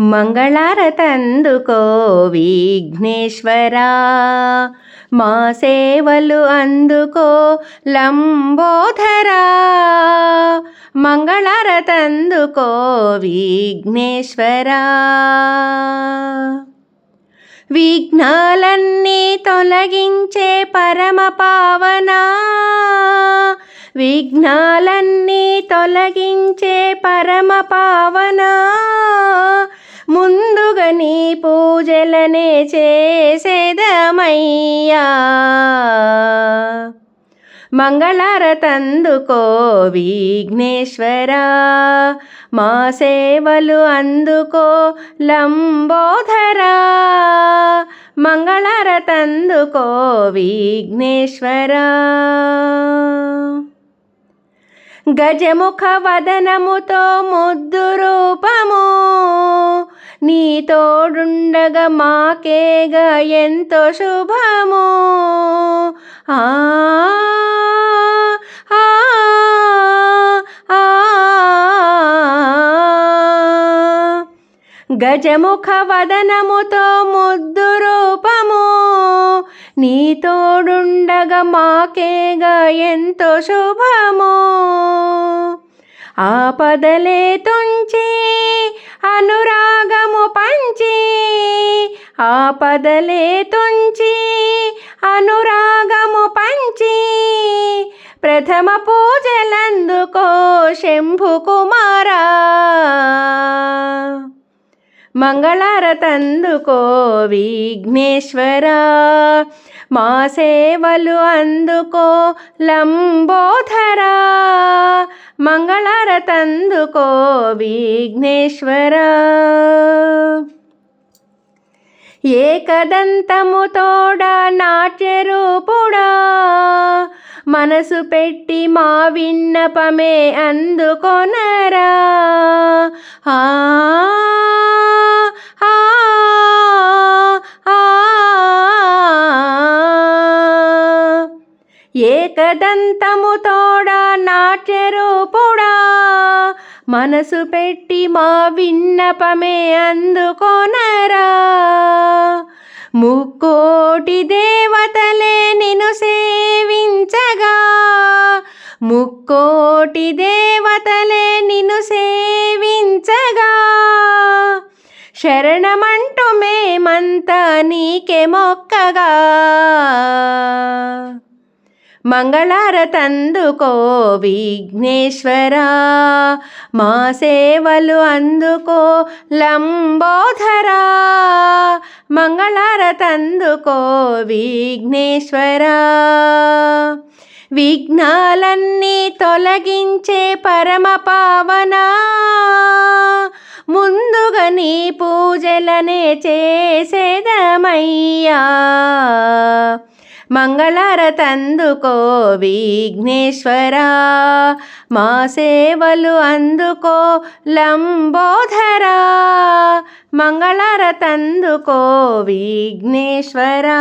మంగళారతందుకో విఘ్నేశ్వరా మా సేవలు అందుకో లంబోధరా. మంగళారతందుకో విఘ్నేశ్వరా విఘ్నాలన్నీ తొలగించే పరమ పావనా. విఘ్నాలన్నీ తొలగించే పరమ పావనా. నీ పూజలనే చేసేదమయ్యా. మంగళారతందుకో విఘ్నేశ్వరా. మా సేవలు అందుకో లంబోధరా. మంగళారతందుకో విఘ్నేశ్వరా. గజముఖ వదనముతో ముద్దు రూపము. నీ తోడుండగా మాకేగా ఎంతో శుభము. ఆ, గజముఖ వదనముతో ముద్దు రూపము. నీ తోడుండగా మాకేగా ఎంతో శుభము. ఆపదలే తుంచి అనురాగము పంచి ఆపదలే తుంచి అనురాగము పంచి ప్రథమ పూజలందుకో శంభు కుమారా. మంగళారతందుకో విఘ్నేశ్వరా మా సేవలు అందుకో లంబోధర. మంగళారతందుకో విఘ్నేశ్వర ఏకదంతముతోడ నాట్యరూపుడా. మనసు పెట్టి మా విన్నపమే అందుకొనరా. ఆ ఆ, ఆ, ఏకదంతము తోడ నాట్యరూపుడా మనసు పెట్టి మా విన్నపమే అందుకొనరా. ముక్కోటి దేవత ముక్కోటి దేవతలే నిన్ను సేవించగా. శరణమంటూ మేమంతా నీకే మొక్కగా. మంగళారతందుకో విఘ్నేశ్వరా మా సేవలు అందుకో లంబోధరా. మంగళారతందుకో విఘ్నేశ్వరా విఘ్నాలన్నీ తొలగించే పరమ పావనా. ముందుగా నీ పూజలనే చేసేదమయ్యా. మంగళారతందుకో విఘ్నేశ్వరా. మా సేవలు అందుకో లంబోధరా. మంగళారతందుకో విఘ్నేశ్వరా.